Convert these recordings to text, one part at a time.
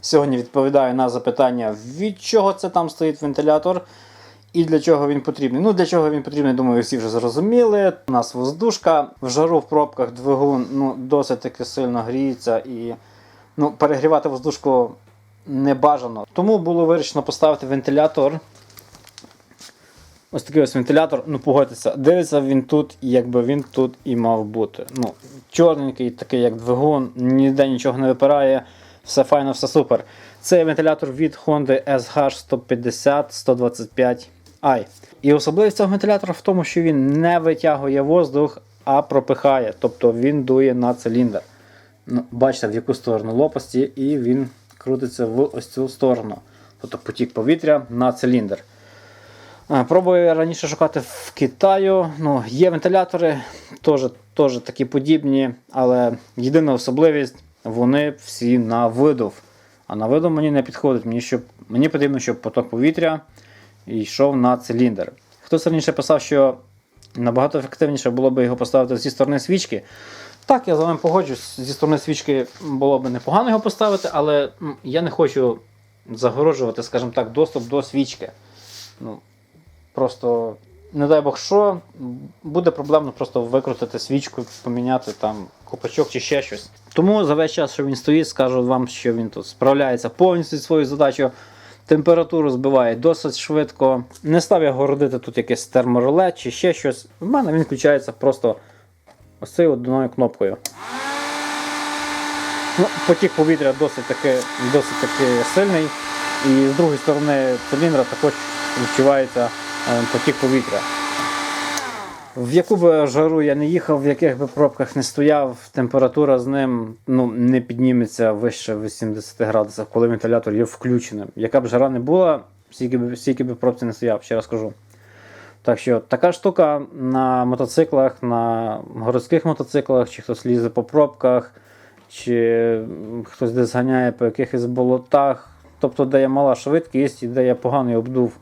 Сьогодні відповідаю на запитання, від чого це там стоїть вентилятор і для чого він потрібний. Ну, для чого він потрібний, думаю, всі вже зрозуміли. У нас воздушка, в жару в пробках двигун ну, досить таки сильно гріється і ну, перегрівати воздушку не бажано. Тому було вирішено поставити вентилятор. Ось такий ось вентилятор, ну погодьтеся, дивиться він тут, якби він тут і мав бути. Ну, чорненький, такий як двигун, ніде нічого не випирає, все файно, все супер. Це вентилятор від Honda SH 150 125 i. І особливість цього вентилятора в тому, що він не витягує воздух, а пропихає. Тобто він дує на циліндр. Ну, бачите, в яку сторону лопасті, і він крутиться в ось цю сторону. Тобто потік повітря на циліндр. Пробую раніше шукати в Китаю. Ну, є вентилятори, теж, теж такі подібні, але єдина особливість вони всі на видув. А на видув мені не підходить. Мені, щоб, мені потрібно, щоб поток повітря йшов на циліндр. Хтось раніше писав, що набагато ефективніше було б його поставити зі сторони свічки. Так, я з вами погоджуюсь, зі сторони свічки було б непогано його поставити, але я не хочу загороджувати, скажімо так, доступ до свічки. Ну, Просто, не дай Бог що, буде проблемно просто викрутити свічку, поміняти там копачок чи ще щось. Тому за весь час, що він стоїть, скажу вам, що він тут справляється повністю зі своєю задачею. Температуру збиває досить швидко. Не став я городити тут якесь термореле чи ще щось. В мене він включається просто ось цією одною кнопкою. Ну, потік повітря досить таки, досить таки сильний. І з другої сторони циліндра також відчувається е, потік повітря. В яку б жару я не їхав, в яких би пробках не стояв, температура з ним ну, не підніметься вище 80 градусів, коли вентилятор є включеним. Яка б жара не була, стільки б, стільки б пробці не стояв, ще раз кажу. Так що така штука на мотоциклах, на городських мотоциклах, чи хтось лізе по пробках, чи хтось десь ганяє по якихось болотах, тобто де є мала швидкість і де є поганий обдув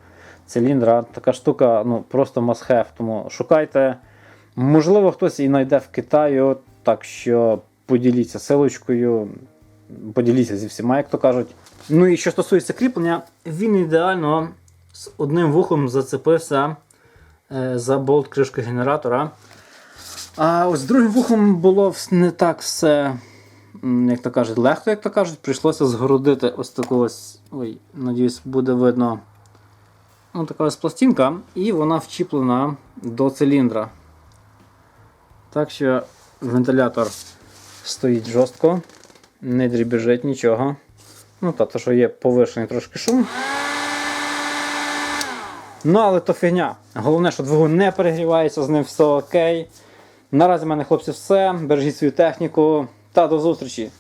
циліндра. Така штука ну, просто must have. Тому шукайте. Можливо, хтось і знайде в Китаю, так що поділіться силочкою, поділіться зі всіма, як то кажуть. Ну і що стосується кріплення, він ідеально з одним вухом зацепився е, за болт кришки генератора. А ось з другим вухом було не так все, як то кажуть, легко, як то кажуть, прийшлося згородити ось таку ось. Ой, надіюсь, буде видно. Ось така ось пластинка, і вона вчіплена до циліндра. Так що вентилятор стоїть жорстко, не дрібіжить нічого. Ну, та, то, що є повишений трошки шум. Ну, але то фігня. Головне, що двигун не перегрівається, з ним все окей. Наразі в мене, хлопці, все. Бережіть свою техніку та до зустрічі!